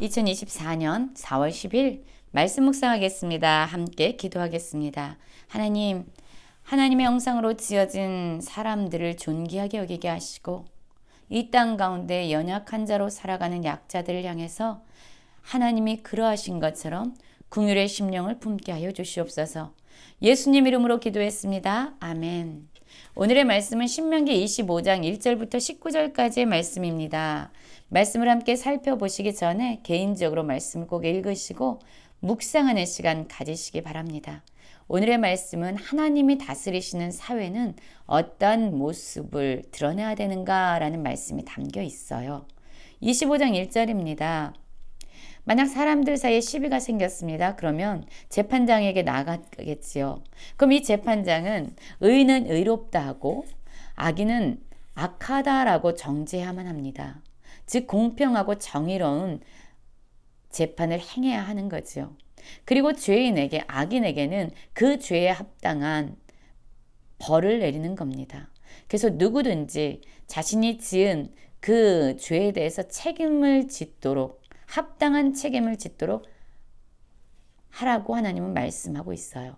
2024년 4월 10일 말씀 묵상하겠습니다. 함께 기도하겠습니다. 하나님, 하나님의 형상으로 지어진 사람들을 존귀하게 여기게 하시고 이 땅 가운데 연약한 자로 살아가는 약자들을 향해서 하나님이 그러하신 것처럼 궁율의 심령을 품게 하여 주시옵소서. 예수님 이름으로 기도했습니다. 아멘. 오늘의 말씀은 신명기 25장 1절부터 19절까지의 말씀입니다. 말씀을 함께 살펴보시기 전에 개인적으로 말씀을 꼭 읽으시고 묵상하는 시간 가지시기 바랍니다. 오늘의 말씀은 하나님이 다스리시는 사회는 어떤 모습을 드러내야 되는가라는 말씀이 담겨 있어요. 25장 1절입니다. 만약 사람들 사이에 시비가 생겼습니다. 그러면 재판장에게 나가겠지요. 그럼 이 재판장은 의는 의롭다 하고 악인은 악하다라고 정죄해야만 합니다. 즉 공평하고 정의로운 재판을 행해야 하는 거지요. 그리고 죄인에게 악인에게는 그 죄에 합당한 벌을 내리는 겁니다. 그래서 누구든지 자신이 지은 그 죄에 대해서 책임을 짓도록 합당한 책임을 짓도록 하라고 하나님은 말씀하고 있어요.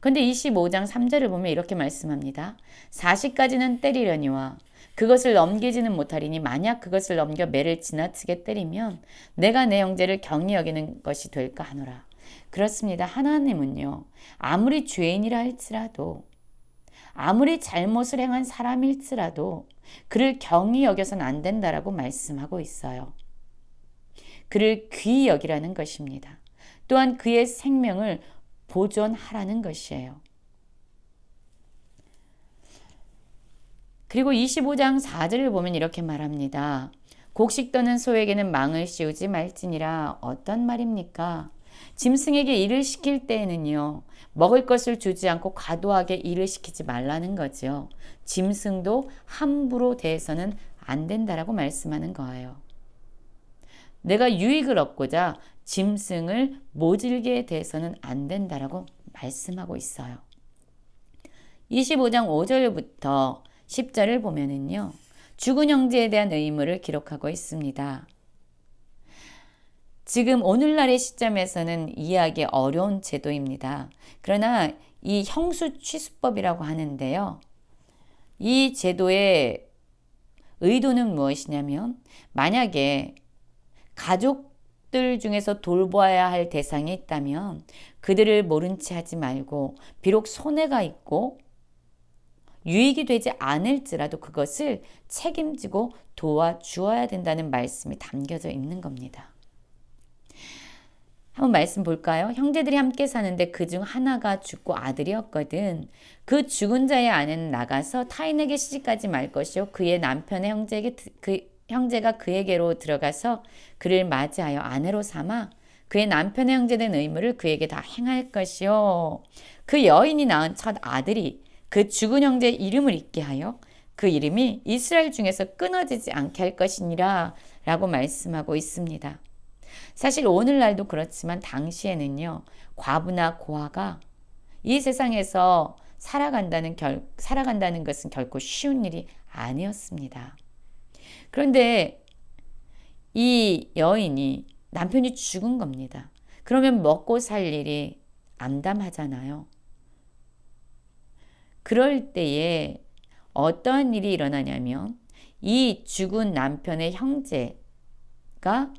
근데 25장 3절을 보면 이렇게 말씀합니다. 40까지는 때리려니와 그것을 넘기지는 못하리니 만약 그것을 넘겨 매를 지나치게 때리면 내가 내 형제를 경히 여기는 것이 될까 하노라. 그렇습니다. 하나님은요. 아무리 죄인이라 할지라도 아무리 잘못을 행한 사람일지라도 그를 경히 여겨서는 안 된다라고 말씀하고 있어요. 그를 귀히 여기라는 것입니다. 또한 그의 생명을 보존하라는 것이에요. 그리고 25장 4절을 보면 이렇게 말합니다. 곡식 떠는 소에게는 망을 씌우지 말지니라 어떤 말입니까? 짐승에게 일을 시킬 때에는요, 먹을 것을 주지 않고 과도하게 일을 시키지 말라는 거죠. 짐승도 함부로 대해서는 안 된다라고 말씀하는 거예요. 내가 유익을 얻고자 짐승을 모질게 대해서는 안 된다라고 말씀하고 있어요. 25장 5절부터 10절을 보면은요. 죽은 형제에 대한 의무를 기록하고 있습니다. 지금 오늘날의 시점에서는 이해하기 어려운 제도입니다. 그러나 이 형수 취수법이라고 하는데요. 이 제도의 의도는 무엇이냐면 만약에 가족들 중에서 돌보아야 할 대상이 있다면 그들을 모른 채 하지 말고 비록 손해가 있고 유익이 되지 않을지라도 그것을 책임지고 도와주어야 된다는 말씀이 담겨져 있는 겁니다. 한번 말씀 볼까요? 형제들이 함께 사는데 그 중 하나가 죽고 아들이었거든. 그 죽은 자의 아내는 나가서 타인에게 시집가지 말 것이요. 그의 남편의 형제에게 그 형제가 그에게로 들어가서 그를 맞이하여 아내로 삼아 그의 남편의 형제된 의무를 그에게 다 행할 것이요. 그 여인이 낳은 첫 아들이 그 죽은 형제의 이름을 잊게 하여 그 이름이 이스라엘 중에서 끊어지지 않게 할 것이니라 라고 말씀하고 있습니다. 사실 오늘날도 그렇지만 당시에는요, 과부나 고아가 이 세상에서 살아간다는 결, 살아간다는 것은 결코 쉬운 일이 아니었습니다. 그런데 이 여인이 남편이 죽은 겁니다. 그러면 먹고 살 일이 암담하잖아요. 그럴 때에 어떠한 일이 일어나냐면 이 죽은 남편의 형제가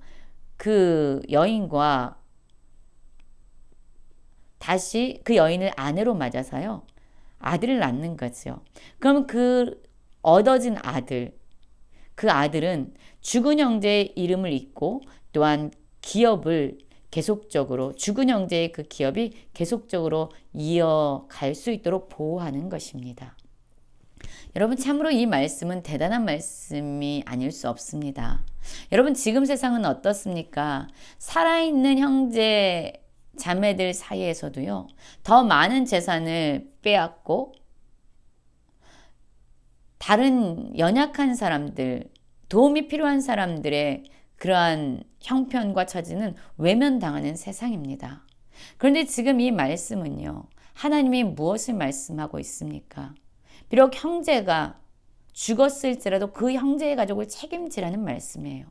그 여인과 다시 그 여인을 아내로 맞아서요. 아들을 낳는 거죠. 그럼 그 얻어진 아들, 그 아들은 죽은 형제의 이름을 잊고 또한 기업을 계속적으로 죽은 형제의 그 기업이 계속적으로 이어갈 수 있도록 보호하는 것입니다. 여러분 참으로 이 말씀은 대단한 말씀이 아닐 수 없습니다. 여러분 지금 세상은 어떻습니까? 살아있는 형제 자매들 사이에서도요. 더 많은 재산을 빼앗고 다른 연약한 사람들, 도움이 필요한 사람들의 그러한 형편과 처지는 외면당하는 세상입니다. 그런데 지금 이 말씀은요, 하나님이 무엇을 말씀하고 있습니까? 비록 형제가 죽었을지라도 그 형제의 가족을 책임지라는 말씀이에요.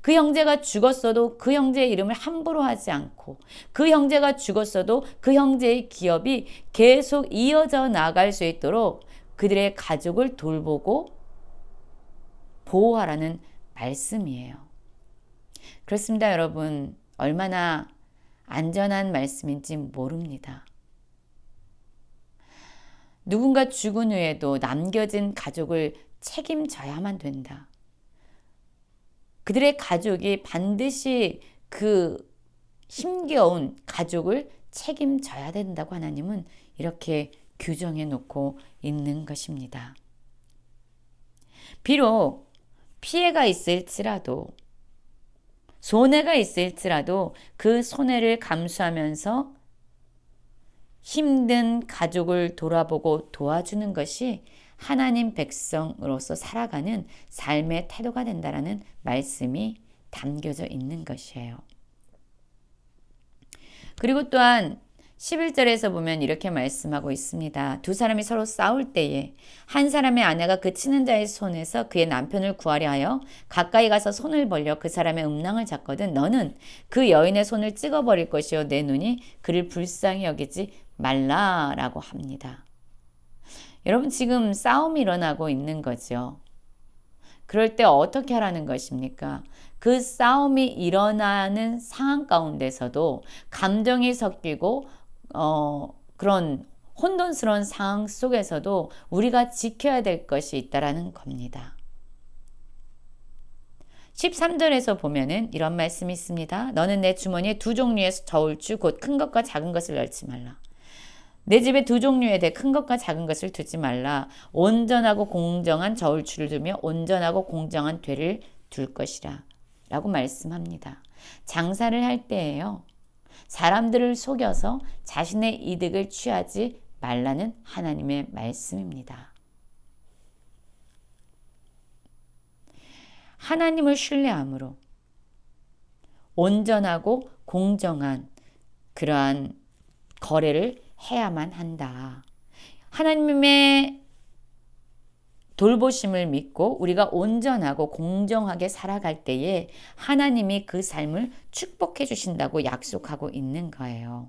그 형제가 죽었어도 그 형제의 이름을 함부로 하지 않고 그 형제가 죽었어도 그 형제의 기업이 계속 이어져 나갈 수 있도록 그들의 가족을 돌보고 보호하라는 말씀이에요. 그렇습니다, 여러분. 얼마나 안전한 말씀인지 모릅니다. 누군가 죽은 후에도 남겨진 가족을 책임져야만 된다. 그들의 가족이 반드시 그 힘겨운 가족을 책임져야 된다고 하나님은 이렇게 규정해 놓고 있는 것입니다. 비록 피해가 있을지라도 손해가 있을지라도 그 손해를 감수하면서 힘든 가족을 돌아보고 도와주는 것이 하나님 백성으로서 살아가는 삶의 태도가 된다라는 말씀이 담겨져 있는 것이에요. 그리고 또한 11절에서 보면 이렇게 말씀하고 있습니다. 두 사람이 서로 싸울 때에 한 사람의 아내가 그 치는 자의 손에서 그의 남편을 구하려 하여 가까이 가서 손을 벌려 그 사람의 음낭을 잡거든 너는 그 여인의 손을 찍어버릴 것이요 내 눈이 그를 불쌍히 여기지 말라라고 합니다. 여러분 지금 싸움이 일어나고 있는 거죠. 그럴 때 어떻게 하라는 것입니까? 그 싸움이 일어나는 상황 가운데서도 감정이 섞이고 어, 그런 혼돈스러운 상황 속에서도 우리가 지켜야 될 것이 있다라는 겁니다. 13절에서 보면은 이런 말씀이 있습니다. 너는 내 주머니에 두 종류의 저울추 곧큰 것과 작은 것을 넣지 말라. 내 집에 두 종류에 대해 큰 것과 작은 것을 두지 말라. 온전하고 공정한 저울추를 두며 온전하고 공정한 되를 둘 것이라. 라고 말씀합니다. 장사를 할 때에요. 사람들을 속여서 자신의 이득을 취하지 말라는 하나님의 말씀입니다. 하나님을 신뢰함으로 온전하고 공정한 그러한 거래를 해야만 한다. 하나님의 돌보심을 믿고 우리가 온전하고 공정하게 살아갈 때에 하나님이 그 삶을 축복해 주신다고 약속하고 있는 거예요.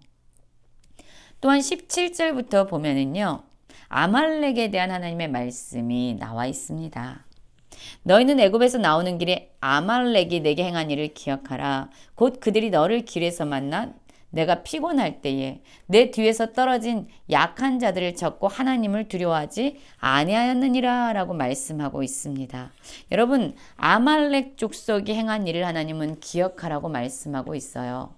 또한 17절부터 보면은요. 아말렉에 대한 하나님의 말씀이 나와 있습니다. 너희는 애굽에서 나오는 길에 아말렉이 내게 행한 일을 기억하라. 곧 그들이 너를 길에서 만나 내가 피곤할 때에 내 뒤에서 떨어진 약한 자들을 적고 하나님을 두려워하지 아니하였느니라 라고 말씀하고 있습니다. 여러분 아말렉 족속이 행한 일을 하나님은 기억하라고 말씀하고 있어요.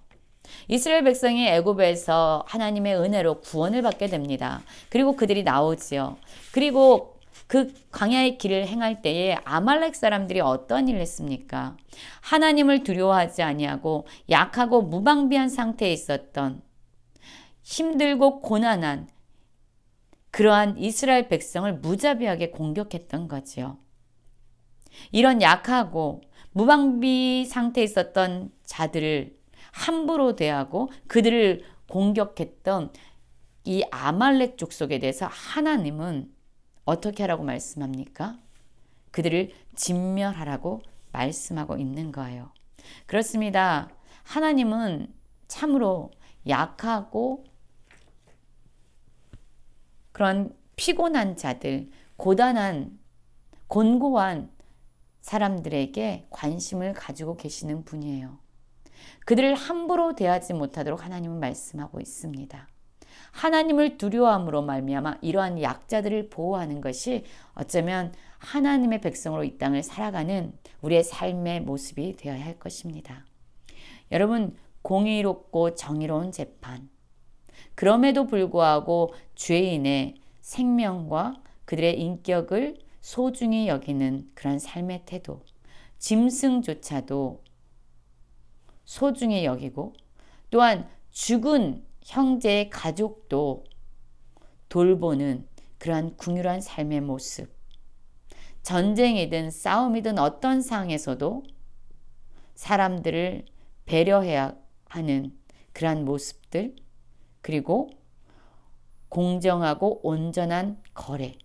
이스라엘 백성이 애굽에서 하나님의 은혜로 구원을 받게 됩니다. 그리고 그들이 나오지요. 그리고 그 광야의 길을 행할 때에 아말렉 사람들이 어떤 일을 했습니까? 하나님을 두려워하지 아니하고 약하고 무방비한 상태에 있었던 힘들고 고난한 그러한 이스라엘 백성을 무자비하게 공격했던 거지요. 이런 약하고 무방비 상태에 있었던 자들을 함부로 대하고 그들을 공격했던 이 아말렉 족속에 대해서 하나님은 어떻게 하라고 말씀합니까? 그들을 진멸하라고 말씀하고 있는 거예요. 그렇습니다. 하나님은 참으로 약하고 그런 피곤한 자들, 고단한, 곤고한 사람들에게 관심을 가지고 계시는 분이에요. 그들을 함부로 대하지 못하도록 하나님은 말씀하고 있습니다. 하나님을 두려워함으로 말미암아 이러한 약자들을 보호하는 것이 어쩌면 하나님의 백성으로 이 땅을 살아가는 우리의 삶의 모습이 되어야 할 것입니다. 여러분 공의롭고 정의로운 재판 그럼에도 불구하고 죄인의 생명과 그들의 인격을 소중히 여기는 그런 삶의 태도 짐승조차도 소중히 여기고 또한 죽은 형제의 가족도 돌보는 그러한 궁유한 삶의 모습. 전쟁이든 싸움이든 어떤 상황에서도 사람들을 배려해야 하는 그러한 모습들, 그리고 공정하고 온전한 거래,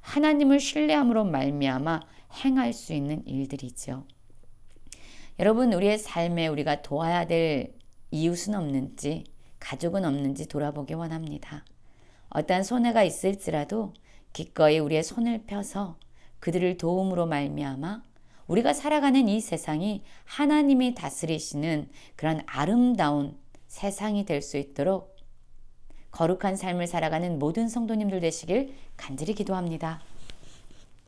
하나님을 신뢰함으로 말미암아 행할 수 있는 일들이죠. 여러분, 우리의 삶에 우리가 도와야 될 이웃은 없는지, 가족은 없는지 돌아보기 원합니다. 어떠한 손해가 있을지라도 기꺼이 우리의 손을 펴서 그들을 도움으로 말미암아 우리가 살아가는 이 세상이 하나님이 다스리시는 그런 아름다운 세상이 될 수 있도록 거룩한 삶을 살아가는 모든 성도님들 되시길 간절히 기도합니다.